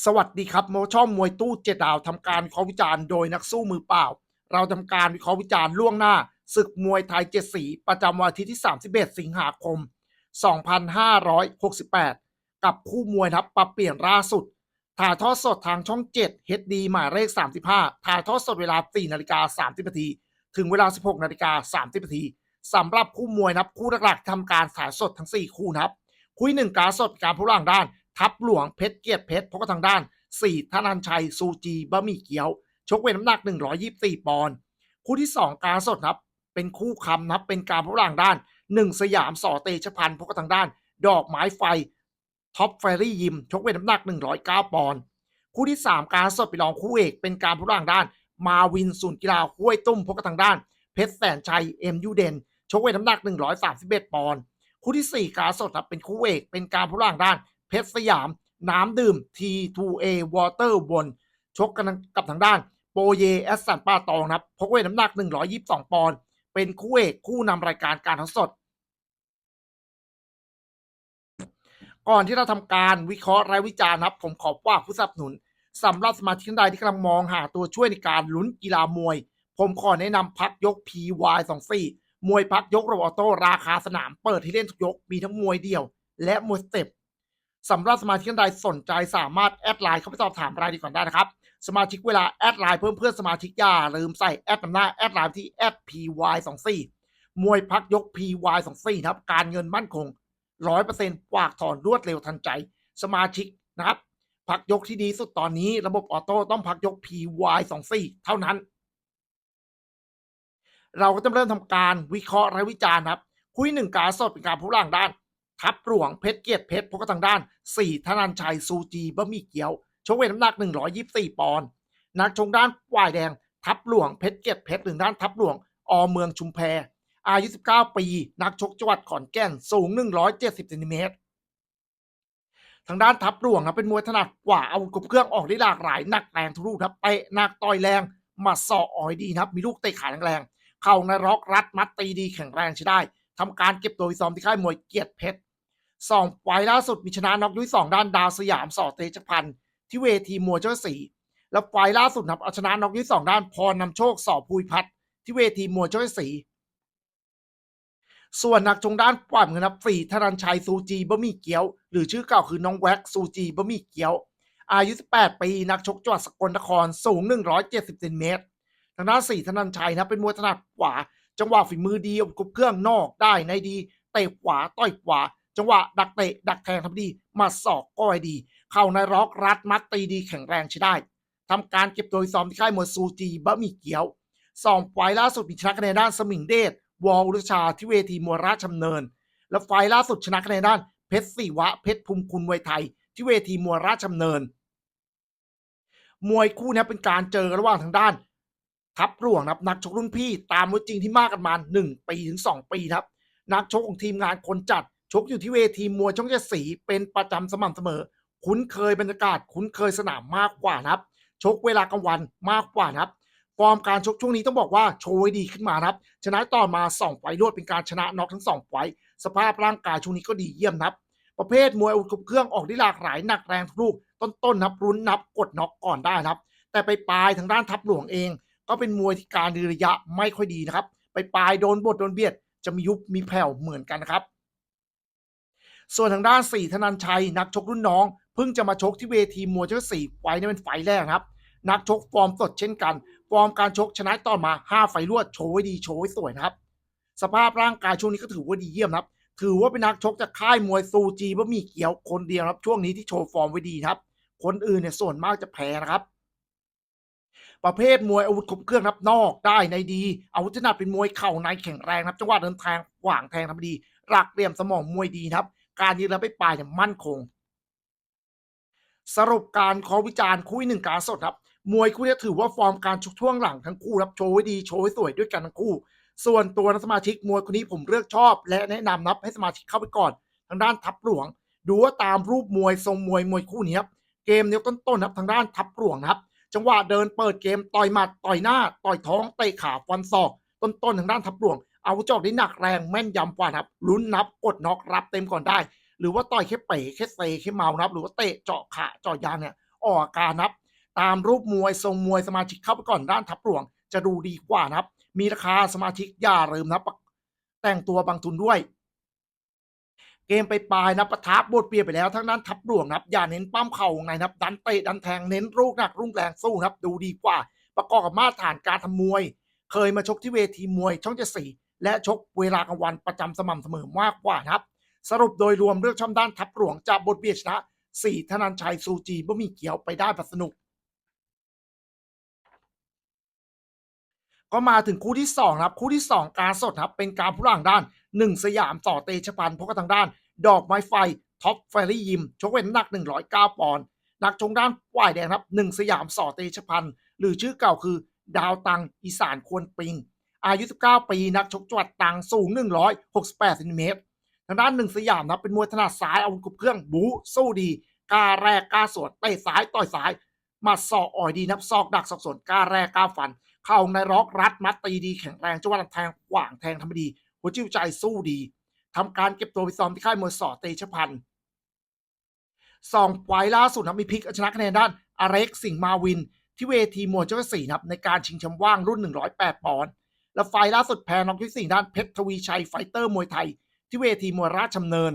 สวัสดีครับโมช่องมวยตู้เจ็ดดาวทำการวิเคราะห์วิจารณ์โดยนักสู้มือเปล่า เราทำการวิเคราะห์วิจารณ์ล่วงหน้า ศึกมวยไทยเจ็ดสี ประจำวันอาทิตย์ที่ 31 สิงหาคม 2568 กับคู่มวยนะครับปรับเปลี่ยนล่าสุด ถ่ายทอดสดทางช่อง 7 HD หมายเลข 35 ถ่ายทอดสดเวลา 4 นาฬิกา 30 นาที ถึงเวลา 16 นาฬิกา 30 นาทีสำหรับคู่มวยนะครับคู่หลักๆทำการถ่ายสดทั้ง 4 คู่นะครับคู่หนึ่งการสดการผู้ล่างด้าน ทับหลวงเพชรเกียรติเพชรพบกับทางด้าน4ธนันชัยซูจีบะหมี่เกี๊ยว ชกเวทน้ำหนัก 124 ปอนด์คู่ที่ 2 การสดครับ เป็นคู่คำนะครับเป็นการผู้ล่างด้าน 1 สยามสอเตชพันธ์พกทางด้าน ดอกไม้ไฟท็อปเฟรรี่ยิม ชกเวทน้ำหนัก 109 ปอนด์คู่ที่ 3 การสดไปรองคู่เอก เป็นการผู้ล่างด้าน มาวินศูนย์กีฬาห้วยตุ้มพบกับทางด้าน เพชรแสนชัยเอ็มยูเดนชกเวทน้ำหนัก 131 ปอนด์คู่ที่ 4 การสดครับเป็นคู่เอกเป็นการผู้ล่างด้าน เพชรสยาม น้ำดื่ม T2A Water บน ชกกันกับทางด้าน โปเยแอสสันปาตองครับพกเวทน้ำหนัก 122 ปอนด์เป็นคู่เอกคู่นำรายการการทั้งสด ก่อนที่เราทำการวิเคราะห์และวิจารณ์ครับ ผมขอฝาผู้สนับสนุนสำหรับสมาชิกท่านใดที่กำลังมองหาตัวช่วยในการลุ้นกีฬามวย ผมขอแนะนำพักยก PY24 มวยพักยกระบออโต้ราคาสนามเปิดให้เล่นทุกยก มีทั้งมวยเดี่ยว และมวยสเต็ป สำหรับสมาชิกท่านใดสนใจสามารถแอดไลน์เข้าไปสอบถามรายละเอียดก่อนได้นะครับ สมาชิกเวลาแอดไลน์เพิ่มเพื่อนสมาชิกอย่าลืมใส่แอดนำหน้าแอดไลน์ที่แอด PY24 มวยพักยก PY24 นะครับ การเงินมั่นคง 100%ฝากถอนรวดเร็วทันใจ สมาชิกนะครับ พักยกที่ดีสุดตอนนี้ระบบออโต้ต้องพักยก PY24 เท่านั้น เราก็จะเริ่มทำการวิเคราะห์และวิจารณ์ครับ คุยหนึ่งการสดเป็นการผู้ล่างด้าน ทับหลวงเพชรเกียรติเพชรพบกับทางด้าน4ธนันชัยซูจีบะหมี่เกี๊ยวชกเวทน้ำหนัก 124 ปอนด์นักชงด้านฝ่ายแดง ทับหลวงเพชรเกียรติเพชรหนึ่งด้านทับหลวงอเมืองชุมแพอายุ 19 ปี นักชกจังหวัดขอนแก่นสูง 170เซนติเมตรทางด้านทับหลวงครับเป็นมวยถนัดกว่าอาวุธครบเครื่องออกได้หลากหลายหนักแรงทุกลูกครับเตะหนักต่อยแรงมัดศออ่อยดีครับ มีลูกเตะขาแรงๆเข่าในร็อกรัดมัดตีดีแข็งแรงใช้ได้ ทำการเก็บตัวฟิซ้อมที่ค่ายมวยเกียรติเพชรสองไฟล์ล่าสุดมีชนะน็อกยุ้ยสองด้านดาวสยามสอเตชพันธ์ที่เวทีมวยเจ้าสีแล้วไฟล์ล่าสุดครับเอาชนะน็อกยุ้ยสองด้านพรนำโชคสอภูยพัฒน์ที่เวทีมวยเจ้าสีส่วนนักชงด้านปล่อยเงินนับฝีธนันชัยซูจีบะหมี่เกี๊ยว หรือชื่อเก่าคือน้องแว็กซูจีบะหมี่เกี๊ยว อายุ 18 ปี นักชกจังหวัดสกลนครสูง 170เซนติเมตร ทางด้านสี่ธนันชัยนะเป็นมวยถนัดขวา จังหวะฝีมือดีกบเครื่องนอกได้ในดีเตะขวาต่อยขวา จังหวะดักเตะดักแทงทำดีมาศอกก็ไอดี เข้าในร็อกรัดมัดตีดีแข็งแรงใช้ได้ทำการเก็บตัวซ้อมที่ค่ายมวยซูจีบะหมี่เกี๊ยวสองไฟล์ล่าสุดมีชนะคะแนนด้านสมิงเดชวอลรุชาที่เวทีมวยราชดำเนิน และไฟล์ล่าสุดชนะคะแนนด้านเพชรศิวะเพชรภูมิคุณมวยไทย ที่เวทีมวยราชดำเนิน มวยคู่นี้เป็นการเจอกันระหว่างทางด้าน ทับหลวงนะครับนักชกรุ่นพี่ตามมวยจริงที่มากกันมาหนึ่งปีถึงสองปีครับ นักชกของทีมงานคนจัดชกอยู่ที่เวทีมวยช่องเจ็ดสีเป็นประจำสม่ำเสมอ คุ้นเคยบรรยากาศ คุ้นเคยสนามมากกว่านะครับ ชกเวลากลางวันมากกว่านะครับฟอร์มการชกช่วงนี้ต้องบอกว่าโชว์ดีขึ้นมานะครับ ชนะต่อมา 2 ไฟล์รวดเป็นการชนะน็อกทั้ง 2 ไฟล์สภาพร่างกายช่วงนี้ก็ดีเยี่ยมนะครับ ประเภทมวยอาวุธครบเครื่องออกได้หลากหลายหนักแรงทุกลูกต้นๆนับรุนนับกดน็อกก่อนได้นะครับ แต่ไปปลายทางด้านทับหลวงเอง ก็เป็นมวยที่การดีระยะไม่ค่อยดีนะครับ ไปปลายโดนบดโดนเบียด จะมียุบมีแผ่วเหมือนกันนะครับ ส่วนทางด้านสี่ธนันชัย นักชกรุ่นน้อง เพิ่งจะมาชกที่เวทีมวยเจ้าสี่ไฟนี้เป็นไฟแรกครับ นักชกฟอร์มสดเช่นกัน ฟอร์มการชกชนะต่อมา 5 ไฟล์รวดโชว์ไว้ดีโชว์ไว้สวยนะครับ สภาพร่างกายช่วงนี้ก็ถือว่าดีเยี่ยมนะครับ ถือว่าเป็นนักชกจากค่ายมวยซูจีบะหมี่เกี๊ยวคนเดียวครับ ช่วงนี้ที่โชว์ฟอร์มไว้ดีครับ คนอื่นเนี่ยส่วนมากจะแพ้นะครับ ประเภทมวยอาวุธครบเครื่องครับนอกได้ในดี อาวุธถนัดเป็นมวยเข่าในแข็งแรงนะครับจังหวะเดินทางขวางแทงทำดี หลักเหลี่ยมสมองมวยดีครับ การยืนแล้วไปปลายเนี่ยมั่นคง สรุปการขอวิจารณ์คู่หนึ่งการสดครับ มวยคู่นี้ถือว่าฟอร์มการชกช่วงหลังทั้งคู่ครับโชว์ไว้ดีโชว์ไว้สวยด้วยกันทั้งคู่ ส่วนตัวนักสมาชิกมวยคนนี้ผมเลือกชอบ และแนะนำนับให้สมาชิกเข้าไปก่อน ทางด้านทับหลวง ดูว่าตามรูปมวยทรงมวยมวยคู่นี้ครับเกมเนี้ยต้นๆครับทางด้านทับหลวงนะครับ จังหวะเดินเปิดเกมต่อยหมัดต่อยหน้า ต่อยท้องเตะขาฟันศอก ต้นๆทางด้านทับหลวง เอาจอกได้หนักแรงแม่นยำกว่านะครับลุ้นนับกดน็อกรับเต็มก่อนได้ หรือว่าต่อยแค่เป๋แค่เซแค่เมานะครับ หรือว่าเตะเจาะขาเจาะยางเนี่ยออกอาการนับ ตามรูปมวยทรงมวยสมาชิกเข้าไปก่อนด้านทับหลวง จะดูดีกว่านะครับ มีราคาสมาชิกอย่าลืมนะครับแต่งตัวบางทุนด้วย เกมไปปลายนะปะทะบทเปียไปแล้วทั้งนั้นทับหลวงนะครับอย่าเน้นปั้มเข่าไงนะครับดันเตะดันแทงเน้นลูกหนักรุ่งแรงสู้นะครับดูดีกว่า ประกอบกับมาตรฐานการทำมวย เคยมาชกที่เวทีมวยช่องเจ็ดสีและชกเวลากลางวันประจำสม่ำเสมอมากกว่านะครับ สรุปโดยรวมเรื่องช่องด้านทับหลวงจะบทเบียดชนะสี่ธนันชัยซูจีบ่มีเกี่ยวไปได้แบบสนุก ก็มาถึงคู่ที่สองนะครับ คู่ที่สองการสดครับเป็นการผู้หลังด้าน หนึ่งสยามต่อเตชะพันธ์พบกับทางด้าน ดอกไม้ไฟท็อปเฟรรี่ยิมชกเว้นน้ำหนัก 109 ปอนด์นักชงด้านฝ่ายแดงครับหนึ่งสยามสอเตชพันธ์หรือชื่อเก่าคือ ดาวตังอีสานควรปิง อายุ 19 ปี นักชกจังหวัดตรังสูง 168เซนติเมตรทางด้านหนึ่งสยามนะเป็นมวยถนัดซ้ายอาวุธครบเครื่องบูสู้ดีกล้าแรกกล้าสวนเตะซ้ายต่อยซ้ายมัดศอกอ่อยดีนับซอกดักสอกสวนกล้าแรกกล้าฟัน เข้าในร็อกรัดมัดตีดีแข็งแรงจังหวะแทงขวางแทงทำดี หัวจิ้วใจสู้ดีทำการเก็บตัวไปซ้อมที่ค่ายมวยสอเตชะพันธ์สองไฟล์ล่าสุดนะมีพิกชนะคะแนนด้านอาเร็กสิงห์มาวิน ที่เวทีมวยเจ้าสี่นะครับในการชิงแชมป์ว่างรุ่น 108 ปอนด์และไฟล์ล่าสุดแพ้น็อกที่สี่ด้านเพชรทวีชัยไฟเตอร์มวยไทย ที่เวทีมวยราชดำเนิน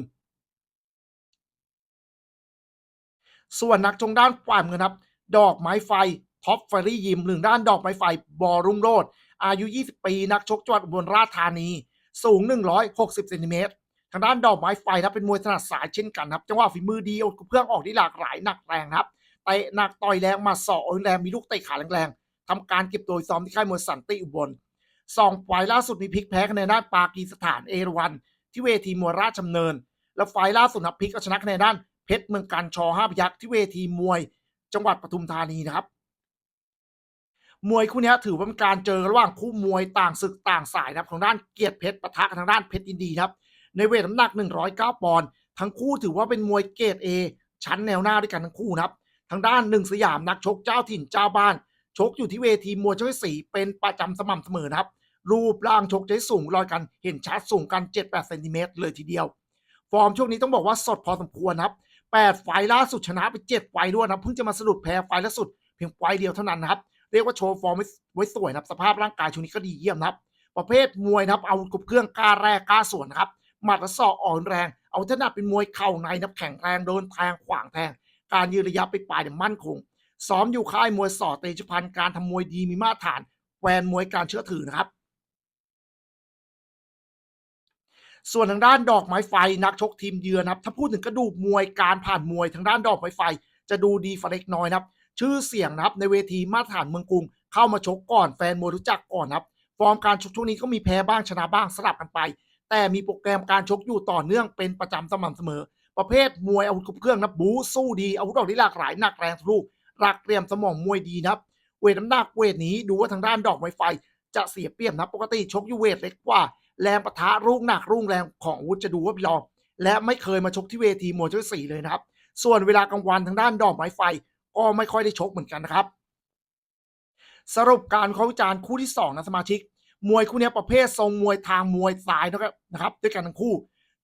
ส่วนนักชงด้านฝ่ายเงินครับ ดอกไม้ไฟท็อปเฟรรี่ยิมหนึ่งด้านดอกไม้ไฟบอรุ่งโรดอายุ 20 ปี นักชกจังหวัดอุบลราชธานี สูง 160เซนติเมตรทางด้านดอกไม้ไฟนะเป็นมวยถนัดสายเช่นกันครับจังหวะฝีมือดีเอาเพื่องออกที่หลากหลายหนักแรงครับเตะหนักต่อยแรงมาสอกแรงมีลูกเตะขาแรงๆทำการเก็บตัวซ้อมที่ค่ายมวยสันติอุบลสองไฟล์ล่าสุดมีพลิกแพ้คะแนนด้านปากีสถานเอราวันที่เวทีมวยราชดำเนิน แล้วไฟล์ล่าสุดนะพลิกเอาชนะคะแนนด้านเพชรเมืองกันชอห้าพยักษ์ที่เวทีมวย จังหวัดปทุมธานีนะครับ มวยคู่นี้ถือว่าเป็นการเจอระหว่างคู่มวยต่างศึกต่างสายนะครับของด้านเกียรติเพชรปะทะกับทางด้านเพชรยินดีครับ ในเวทน้ำหนัก 109 ปอนด์ทั้งคู่ถือว่าเป็นมวยเกรด A ชั้นแนวหน้าด้วยกันทั้งคู่นะครับ ทางด้านหนึ่งสยามนักชกเจ้าถิ่นเจ้าบ้าน ชกอยู่ที่เวทีมวยช่วยสีเป็นประจำสม่ำเสมอนะครับ รูปร่างชกจะสูงรอยกันเห็นชัดสูงกัน 7-8เซนติเมตรเลยทีเดียว ฟอร์มช่วงนี้ต้องบอกว่าสดพอสมควรครับ8ไฟล์ล่าสุดชนะไป 7 ไฟล์ด้วยนะเพิ่งจะมาสะดุดแพ้ไฟล์ล่าสุดเพียงไฟเดียวเท่านั้นนะครับ เรียกว่าโชว์ฟอร์มไว้สวยนะครับสภาพร่างกายช่วงนี้ก็ดีเยี่ยมนะครับ ประเภทมวยนะครับเอากบเครื่องกล้าแรกกล้าสวนนะครับหมัดและศอกอ่อนแรง เอาถนัดเป็นมวยเข่าในนับแข็งแรงโดนแทงขวางแทง การยืนระยะไปปลายเนี่ยมั่นคงซ้อมอยู่ค่ายมวยสอเตชพันธ์การทำมวยดีมีมาตรฐานแวนมวยการเชื่อถือนะครับส่วนทางด้านดอกไม้ไฟนักชกทีมเยือนนะครับ ถ้าพูดถึงกระดูกมวยการผ่านมวยทางด้านดอกไม้ไฟ จะดูดีฟาเล็กน้อยนะครับ ชื่อเสียงนะครับในเวทีมาตรฐานเมืองกรุง เข้ามาชกก่อนแฟนมวยรู้จักก่อนนะครับฟอร์มการชกช่วงนี้ก็มีแพ้บ้างชนะบ้างสลับกันไป แต่มีโปรแกรมการชกอยู่ต่อเนื่องเป็นประจำสม่ำเสมอ ประเภทมวยอาวุธครบเครื่องนะบูสู้ดีอาวุธออกที่หลากหลายหนักแรงทะลุหลักเตรียมสมองมวยดีนะครับเวทน้ำหนักเวทนี้ดูว่าทางด้านดอกไม้ไฟ จะเสียเปรียบนะปกติชกอยู่เวทเล็กกว่าแรงปะทะรุ่งหนักรุ่งแรงของอาวุธจะดูว่าพี่องและไม่เคยมาชกที่เวทีมวยช่วยสี่เลยนะครับ ส่วนเวลากลางวันทางด้านดอกไม้ไฟ ก็ไม่ค่อยได้ชกเหมือนกันนะครับ สรุปการเขาวิจารณ์คู่ที่สองนะสมาชิก มวยคู่นี้ประเภททรงมวยทางมวยซ้ายนะครับนะครับ ด้วยกันทั้งคู่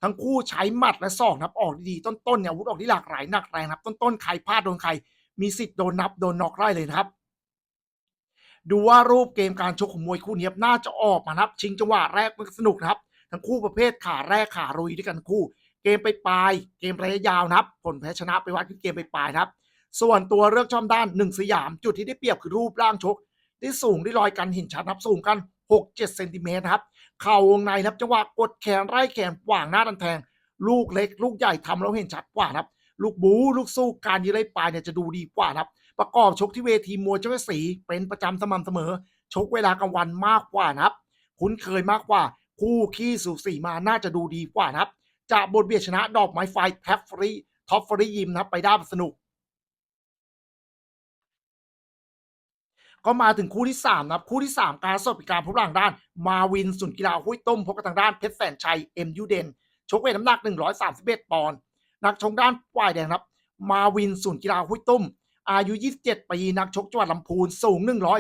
ทั้งคู่ใช้หมัดและศอกนะครับออกดีๆต้นๆเนี่ยอาวุธออกที่หลากหลายหนักแรงนะครับ ต้นๆใครพลาดโดนใคร มีสิทธิ์โดนนับโดนน็อกได้เลยนะครับดูว่ารูปเกมการชกของมวยคู่นี้น่าจะออกมานะครับ ชิงจังหวะแรกมันสนุกนะครับ ทั้งคู่ประเภทขาแรกขารุยด้วยกันคู่ เกมไปปลายเกมระยะยาวนะครับ ผลแพ้ชนะไปวัดที่เกมไปปลายนะครับ ส่วนตัวเลือกช่อมด้านหนึ่งสยาม จุดที่ได้เปรียบคือรูปร่างชก ที่สูงที่ลอยกันห็นชัดนับสูงกัน 6-7เซนติเมตรนะครับเข่าวงในนะครับจังหวะกดแขนไล่แขนขวางหน้าดันแทง ลูกเล็ก ลูกใหญ่ทำแล้วเห็นชัดกว่าครับ ลูกบูลูกสู้การยืนไล่ปลายเนี่ยจะดูดีกว่าครับ ประกอบชกที่เวทีมวยเจ้าสีเป็นประจำสม่ำเสมอ ชกเวลากลางวันมากกว่านะครับ คุ้นเคยมากกว่า คู่ขี้สูสีมาน่าจะดูดีกว่านะครับ จะบทเบียดชนะดอกไม้ไฟแท็บฟรีท็อปฟรียิมนะครับไปได้สนุก ก็มาถึงคู่ที่ 3 นะครับ คู่ที่ 3 การสดป็นการพบหลังด้าน มาวินสุนกีฬาห้วยต้ม พบกับทางด้านเพชรแสนชัยเอ็มยูเดนชกเวทน้ำหนัก 131 ปอนด์นักชกด้านฝ่ายแดงครับ มาวินสุนกีฬาห้วยต้ม อายุ 27 ปี นักชกจังหวัดลำพูนสูง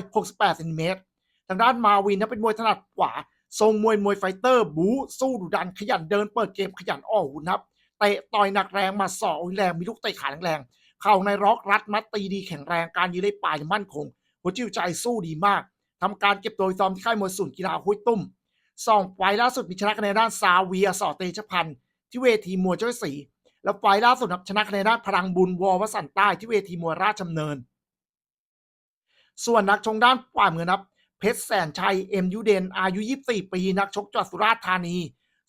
168เซนติเมตรทางด้านมาวินนะเป็นมวยถนัดขวาทรงมวยมวยไฟเตอร์บูสู้ดุดันขยันเดินเปิดเกมขยันออกอาวุธนครับเตะต่อยหนักแรงมาสอกแรงมีลูกเตะขาแรงเข่าในร็อกรัดมัดตีดีแข็งแรงการยืนได้ปลายมั่นคง หัวจิตหัวใจสู้ดีมากทำการเก็บตัวซ้อมที่ค่ายมวยศูนย์กีฬาห้วยตุ้มสองไฟล์ล่าสุดมีชนะคะแนนด้านซาเวียสอเตชพันธ์ที่เวทีมวยเจ้าสีแล้วไฟล์ล่าสุดครับชนะคะแนนด้านพลังบุญวอวสันต์ใต้ที่เวทีมวยราชดำเนิน ส่วนนักชงด้านฝ่ายมือนับเพชรแสนชัยเอ็มยูเดนอายุ 24 ปี นักชกจังหวัดสุราษฎร์ธานี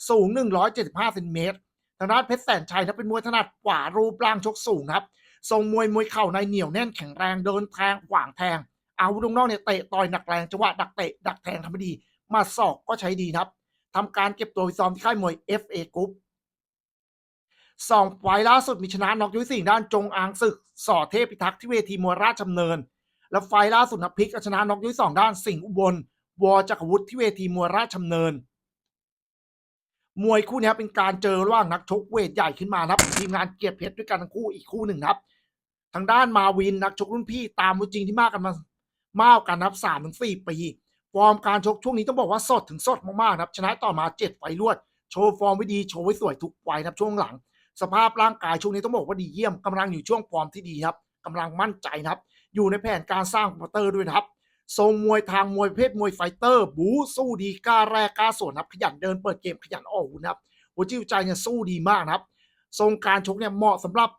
สูง 175เซนติเมตรทางด้านเพชรแสนชัยนะเป็นมวยถนัดขวารูปร่างชกสูงครับ ทรงมวยมวยเข่าในเหนียวแน่นแข็งแรงเดินแทงขวางแทง อาวุธวงนอกเนี่ยเตะต่อยหนักแรงจังหวะดักเตะดักแทงทำได้ดี มาศอกก็ใช้ดีครับทำการเก็บตัวซ้อมที่ค่ายมวย FA Group สองไฟล์ล่าสุดมีชนะน็อกยุ้ยสิ่งด้านจงอางศึกสอเทพพิทักษ์ที่เวทีมวยราชดำเนิน แล้วไฟล์ล่าสุดนะพลิกชนะน็อกยุ้ยสองด้านสิงห์อุบลวอจักรวุฒิที่เวทีมวยราชดำเนิน มวยคู่นี้เป็นการเจอระหว่างนักชกเวทใหญ่ขึ้นมานครับทีมงานเกียรติเพชรด้วยกันทั้งคู่อีกคู่หนึ่งครับ ทางด้านมาวินนักชกรุ่นพี่ตามมือจริงที่มากกันมา มากกันนับสามถึงสี่ปี ฟอร์มการชกช่วงนี้ต้องบอกว่าสดถึงสดมากๆนะครับชนะต่อมาเจ็ดไฟล์รวด โชว์ฟอร์มไว้ดีโชว์ไว้สวยทุกไฟนะครับช่วงหลัง สภาพร่างกายช่วงนี้ต้องบอกว่าดีเยี่ยมกำลังอยู่ช่วงฟอร์มที่ดีครับกำลังมั่นใจนะครับ อยู่ในแผนการสร้างโปรโมเตอร์ด้วยนะครับทรงมวยทางมวยประเพศมวยไฟเตอร์ บูสู้ดีกล้าแรกกล้าสวนครับขยันเดินเปิดเกมขยันออกอาวุธนะครับหัวจิตหัวใจเนี่ยสู้ดีมากนะครับ ทรงการชกเนี่ยเหมาะสำหรับ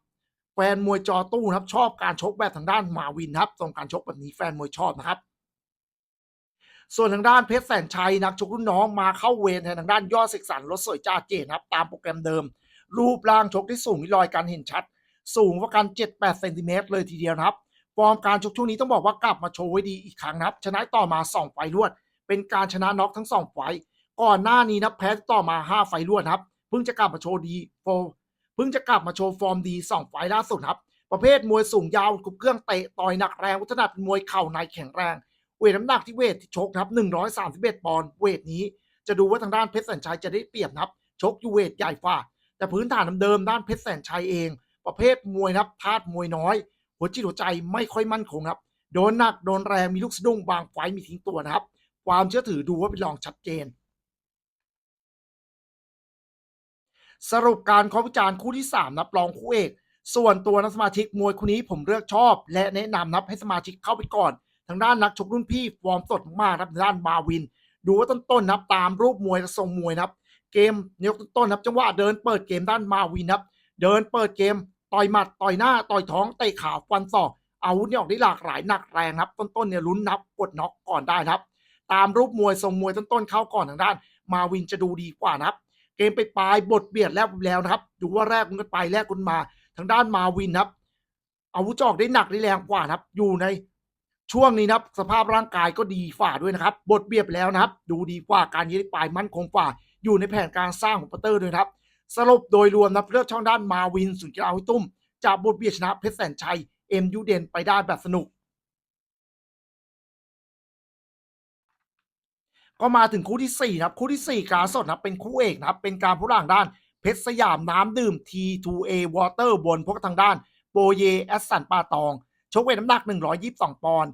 แฟนมวยจอตู้ครับชอบการชกแบบทางด้านมาวินครับทรงการชกแบบนี้แฟนมวยชอบนะครับ ส่วนทางด้านเพชรแสนชัยนักชกรุ่นน้องมาเข้าเวรแทนทางด้านยอดเสกสรรรถสวยจ้าเจนครับตามโปรแกรมเดิม รูปร่างชกที่สูงมีรอยการเห็นชัด สูงกว่ากัน 7-8เซนติเมตรเลยทีเดียวนะครับฟอร์มการชกช่วงนี้ต้องบอกว่ากลับมาโชว์ไว้ดีอีกครั้งนะครับ ชนะต่อมา 2 ไฟล์รวด เป็นการชนะน็อกทั้ง 2 ไฟก่อนหน้านี้นะแพ้ต่อมา 5 ไฟล์รวดครับเพิ่งจะกลับมาโชว์ดีโฟ เพิ่งจะกลับมาโชว์ฟอร์มดี 2 ไฟล์ล่าสุดครับ ประเภทมวยสูงยาวกุบเครื่องเตะต่อยหนักแรงวัฒนเป็นมวยเข่าในแข็งแรง เวทน้ำหนักที่เวทที่ชกนะครับ131 ปอนด์เวทนี้ จะดูว่าทางด้านเพชรแสนชัยจะได้เปรียบครับ ชกอยู่เวทใหญ่ฝ่าแต่พื้นฐานเดิมด้านเพชรแสนชัยเอง ประเภทมวยครับธาตุมวยน้อย หัวจิตหัวใจไม่ค่อยมั่นคงครับโดนหนักโดนแรงมีลูกสะดุ้งบางไฟล์มีทิ้งตัวนะครับ ความเชื่อถือดูว่าเป็นรองชัดเจน สรุปการข้อวิจารณ์คู่ที่ 3 นับรองคู่เอก ส่วนตัวนักสมาชิกมวยคู่นี้ผมเลือกชอบ และแนะนำนับให้สมาชิกเข้าไปก่อน ทางด้านนักชกรุ่นพี่ฟอร์มสดมากครับด้านมาวิน ดูว่าต้นๆนนับตามรูปมวยและทรงมวยนะครับ เกมยกต้นๆนับจังหวะเดินเปิดเกมด้านมาวินนะครับ เดินเปิดเกม ต่อยหมัดต่อยหน้าต่อยท้องเตะขาฟันศอกอาวุธเนี่ยออกได้หลากหลายหนักแรงครับ ต้นๆเนี่ยลุ้นนับกดน็อกก่อนได้ครับ ตามรูปมวยทรงมวยต้นๆเข้าก่อนทางด้าน มาวินจะดูดีกว่านะครับ เกมไปปลายบทเบียดแล้วแล้วนะครับดูว่าแรกมันกันไปแรกกันมา ทางด้านมาวินครับ อาวุธจอกได้หนักได้แรงกว่าครับ อยู่ในช่วงนี้นะครับ สภาพร่างกายก็ดีฝ่าด้วยนะครับ บทเบียดแล้วนะครับ ดูดีกว่าการยืดปลายมั่นคงกว่า อยู่ในแผนการสร้างของปัตเตอร์ด้วยครับ สรุปโดยรวมนะเลือกช่องด้านมาวินสุนกีฬาวิตุ้ม จากบทเบียดชนะเพชรแสนชัยเอ็มยูเดนไปได้แบบสนุก ก็มาถึงคู่ที่ 4 ครับ คู่ที่ 4 การสดนะครับเป็นคู่เอกนะครับ เป็นการผู้ล่างด้าน เพชรสยามน้ำดื่ม T2A Water บนพวกทางด้านโปเยแอสสันปาตอง ชกเวทน้ำหนัก 122 ปอนด์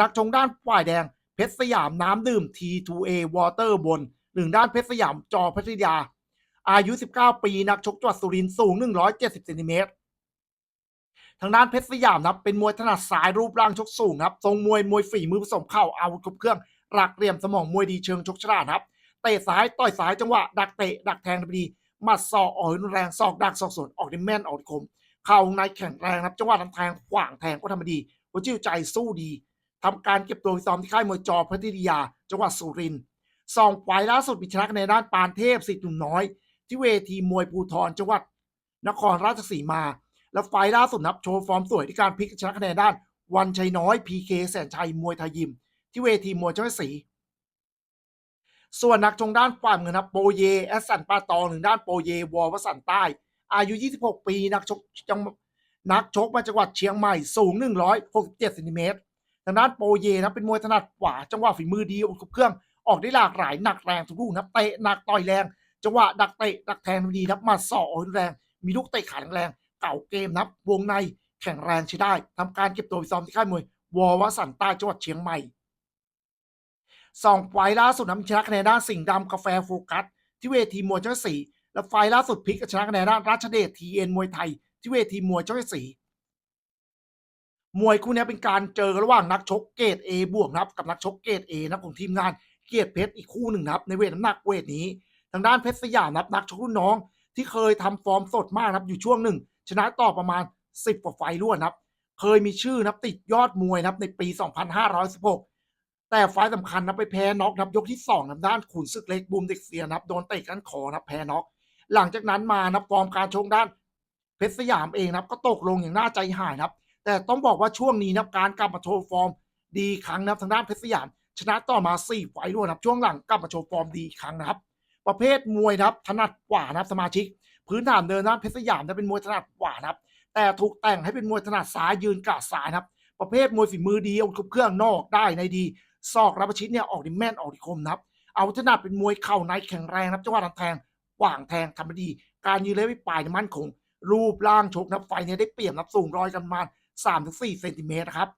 นักชงด้านฝ่ายแดง เพชรสยามน้ำดื่ม T2A Water บนหนึ่งด้านเพชรสยามจอพัทยา อายุ 19 ปี นักชกจังหวัดสุรินทร์สูง 170เซนติเมตรทางด้านเพชรสยามนะครับเป็นมวยถนัดสายรูปร่างชกสูงครับทรงมวยมวยฝีมือผสมเข่าอาวุธครบเครื่อง หลักเหลี่ยมสมองมวยดีเชิงชกฉลาดครับเตะซ้ายต่อยซ้ายจังหวะดักเตะดักแทงดีหมัดศอกออกรุนแรงศอกดักศอกสวนออกด้แม่นออกได้คม เข่าในแข็งแรงครับจังหวะทำแทงขวางแทงก็ทำด้ดีหัวจิ้วใจสู้ดีทำการเก็บตัวซ้อมที่ค่ายมวยจอพัทยา จังหวัดสุรินทร์สองไฟล่าสุดมีชนะในด้านปานเทพสิทธิ์หนุ่มน้อย ที่เวทีมวยภูทรจังหวัดนครราชสีมา และไฟล์ล่าสุดนับโชว์ฟอร์มสวยที่การพลิกชนะคะแนนด้านวันชัยน้อยพีเคแสนชัยมวยไทยยิม ที่เวทีมวยเจ้าศรีส่วนนักชงด้านฝ่ายเงินครับโปเยแอสสันปาตองหนึ่งด้านโปเยวอวสันต์ใต้ อายุ 26 ปีนักชกจังนักชกมาจังหวัดเชียงใหม่สูง 167เซนติเมตรทางด้านโปเยนะเป็นมวยถนัดขวาจังหวะฝีมือดีอุบเครื่องออกได้หลากหลายหนักแรงทุกลูกนะเตะหนักต่อยแรง จังหวะดักเตะดักแทงดีนับมาสอกออกแรง มีลูกเตะขาแรงเก่าเกมนับวงในแข็งแรงใช้ได้ทำการเก็บตัวไปซ้อมที่ค่ายมวยวอวสันต์ใต้จังหวัดเชียงใหม่ สองไฟล่าสุดนำชนะคะแนนด้านสิงห์ดำกาแฟโฟกัส ที่เวทีมวยเจ้าสี่และไฟล่าสุดพลิกชนะคะแนนด้านราชเดชทีเอ็นมวยไทย ที่เวทีมวยเจ้าสี่มวยคู่นี้เป็นการเจอระหว่างนักชกเกรด A บวกนะครับกับนักชกเกรด A นะของทีมงานเกียรติเพชรอีกคู่หนึ่งนะครับในเวทน้ำหนักเวทนี้ ทางด้านเพชรสยามนับนักชกรุ่นน้อง ที่เคยทำฟอร์มสดมากนะครับอยู่ช่วงหนึ่ง ชนะต่อประมาณ 10กว่าไฟล์รวนะครับ เคยมีชื่อนับติดยอดมวยนะครับในปี 2516 แต่ไฟล์สำคัญนะไปแพ้น็อกนะครับยกที่2ทางด้านขุนศึกเล็กบูมเด็กเซียนะครับโดนเตะก้านคอนับแพ้น็อกหลังจากนั้นมานะฟอร์มการชกด้านเพชรสยามเองนะครับก็ตกลงอย่างน่าใจหายนะครับ แต่ต้องบอกว่าช่วงนี้นับการกลับมาโชว์ฟอร์มดีครั้งนับทางด้านเพชรสยาม ชนะต่อมา4ไฟล์รวดนะครับช่วงหลังกลับมาโชว์ฟอร์มดีครั้งนะครับ ประเภทมวยนะครับถนัดกว่านะครับสมาชิก พื้นฐานเดินด้านเพชรสยามจะเป็นมวยถนัดกว่านะครับ แต่ถูกแต่งให้เป็นมวยถนัดซ้ายยืนกาดซ้ายนะครับ ประเภทมวยฝีมือดีเอาเครื่องนอกได้ในดี ศอกรับประชิดเนี่ยออกดีแม่นออกดีคมนะครับเอาถนัดเป็นมวยเข่าในแข็งแรงนะครับจังหวะแทงกว่างแทงทำไดี การยืนเลยไม่ปลายมั่นคง รูปร่างชกนับไฟเนี่ยได้เปรียบนับสูงรอยกันประมาณ3-4เซนติเมตรนะครับ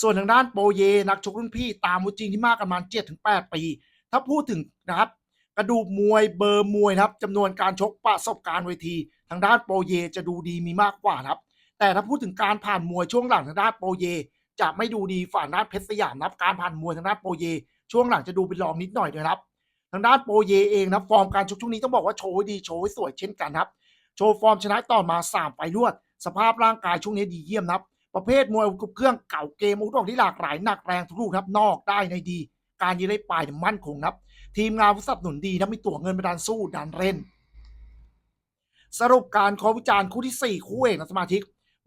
ส่วนทางด้านโปเยนักชกรุ่นพี่ตามมุจริงที่มากกันประมาณ7-8ปี ถ้าพูดถึงนะครับกระดูกมวยเบอร์มวยนะครับจำนวนการชกประสบการณ์เวที ทางด้านโปเยจะดูดีมีมากกว่านะครับ แต่ถ้าพูดถึงการผ่านมวยช่วงหลังทางด้านโปเย จะไม่ดูดีฝ่าด้านเพชรสยามนับการผ่านมวยทางด้านโปเย ช่วงหลังจะดูเป็นรองนิดหน่อยนะครับ ทางด้านโปเยเองนะฟอร์มการชกช่วงนี้ต้องบอกว่าโชว์ดีโชว์สวยเช่นกันครับ โชว์ฟอร์มชนะต่อมา3ไฟล์รวด สภาพร่างกายช่วงนี้ดีเยี่ยมนะครับ ประเภทมวยอาวุธเครื่องเก่าเกมอาวุธออกที่หลากหลายหนักแรงทุกลูกครับนอกได้ในดี การยืนได้ปลายมั่นคงนะครับ ทีมงานผู้สนับสนุนดีนะมีตัวเงินไปดันสู้ดันเล่นสรุปการขอวิจารณ์คู่ที่ 4 คู่เอกนะสมาชิก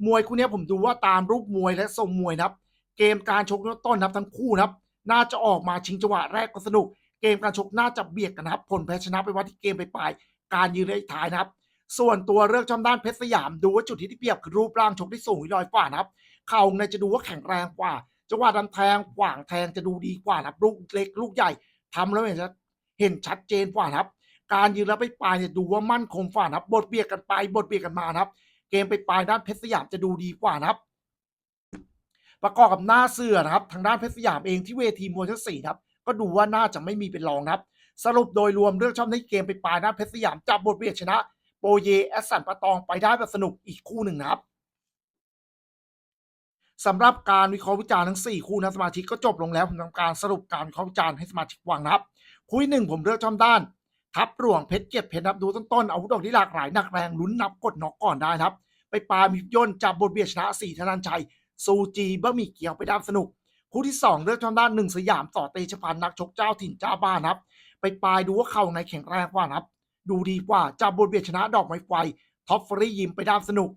มวยคู่นี้ผมดูว่าตามรูปมวยและทรงมวยนะครับ เกมการชกต้นนะครับทั้งคู่นะครับ น่าจะออกมาชิงจังหวะแรกก็สนุก เกมการชกน่าจะเบียดกันนะครับ ผลแพ้ชนะไปว่าที่เกมไปปลายการยืนได้ท้ายนะครับ ส่วนตัวเลือกชมด้านเพชรสยามดูว่าจุดที่ได้เปรียบคือรูปร่างชกที่สูงลอยฝ่านะครับ เข่าในจะดูว่าแข็งแรงกว่า จังหวะดันแทงขวางแทงจะดูดีกว่านะครับ ลูกเล็กลูกใหญ่ทำแล้วเห็นชัดเห็นชัดเจนกว่านะครับ การยืนแล้วไปปลายเนี่ยดูว่ามั่นคงฝ่านะครับ บทเบียดกันไปบทเบียดกันมานะครับ เกมไปปลายด้านเพชรสยามจะดูดีกว่านะครับ ประกอบกับหน้าเสือนะครับ ทางด้านเพชรสยามเองที่เวทีมวยทั้งสี่ครับ ก็ดูว่าน่าจะไม่มีเป็นรองครับ สรุปโดยรวมเรื่องชอบในเกมไปปลายด้านเพชรสยามจับบทเบียดชนะ โปเยแอสสันปะตองไปได้แบบสนุกอีกคู่หนึ่งนะครับสำหรับการวิเคราะห์วิจารณ์ทั้ง 4 คู่นะสมาชิกก็จบลงแล้วผมทำการสรุปการวิเคราะห์วิจารณ์ให้สมาชิกฟังนะครับคู่หนึ่งผมเลือกช่อมด้าน ทับหลวงเพชรเกียรติเพชรนับดูต้นๆอาวุธดอกที่หลากหลายหนักแรงลุ้นนับกดน็อกก่อนได้นะครับ ไปปลายมีย่นจับบทเบียดชนะสี่ธนันชัย ซูจีบะหมี่เกียวไปด้านสนุก คู่ที่สองเลือกช่อมด้านหนึ่งสยามต่อเตชพันนักชกเจ้าถิ่นเจ้าบ้านครับ ไปปลายดูว่าเข่าในแข็งแรงกว่านะครับ ดูดีกว่าจับบทเบียดชนะดอกไม้ไฟท็อปฟรียิมไปด้านสนุก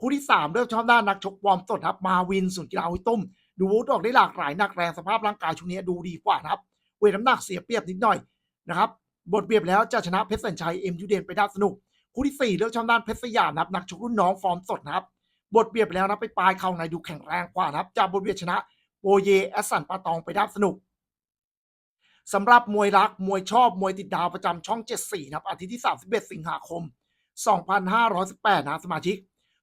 คู่ที่สามเลือกช่อมด้านนักชกวอร์มสดครับมาวินสุนกีฬาวิตุ้ม ดูอาวุธออกได้หลากหลายหนักแรงสภาพร่างกายช่วงนี้ดูดีกว่านะครับเวทน้ำหนักเสียเปรียบนิดหน่อยนะครับบทเปรียบแล้วจะชนะเพชรสัญชัยเอ็มยูเดนไปด้สนุก คู่ที่ 4 เลือกช่องด้านเพชรสยามนะครับนักชกรุ่นน้องฟอร์มสดนะครับ บทเปรียบแล้วนะไปปลายเข่าในดูแข็งแรงกว่านะครับจากบทเปรียบชนะโอเยแอสสันปาตองไปได้สนุกสำหรับมวยรักมวยชอบมวยติดดาวประจำช่อง 74 นะครับ อาทิตย์ที่ 31 สิงหาคม 2518 นะสมาชิก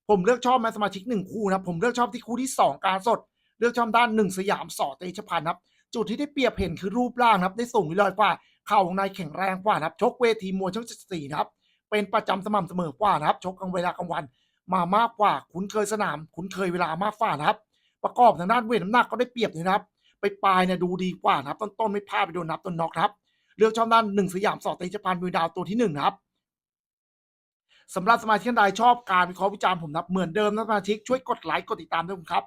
ผมเลือกชอบแมสมาชิกหนึ่งคู่นะผมเลือกชอบที่คู่ที่ 2 การสด เลือกชอบด้านหนึ่งสยามสอเตชพันธ์ครับ จุดที่ได้เปรียบเห็นคือรูปร่างนะครับ ได้สูงลอยกว่า เข่าของนายแข็งแรงกว่านะครับ ชกเวทีมวยช่อง 74 นะครับ เป็นประจำสม่ำเสมอกว่านะครับ ชกกลางเวลากลางวัน มามากกว่าคุ้นเคยสนามคุ้นเคยเวลามากกว่านะครับ ประกอบทางด้านเวทน้ำหนักก็ได้เปรียบเลยนะครับ ไปปลายเนี่ยดูดีกว่านะครับ ต้นๆไม่พลาดไปโดนนับต้นน็อกครับเลือกช่องด้านหนึ่งสยามสอเตชพันธ์มือดาวตัวที่หนึ่งครับสำหรับสมาชิกท่านใดชอบการวิเคราะห์วิจารณ์ผมนับเหมือนเดิมนะสมาชิกช่วยกดไลค์กดติดตามด้วยครับ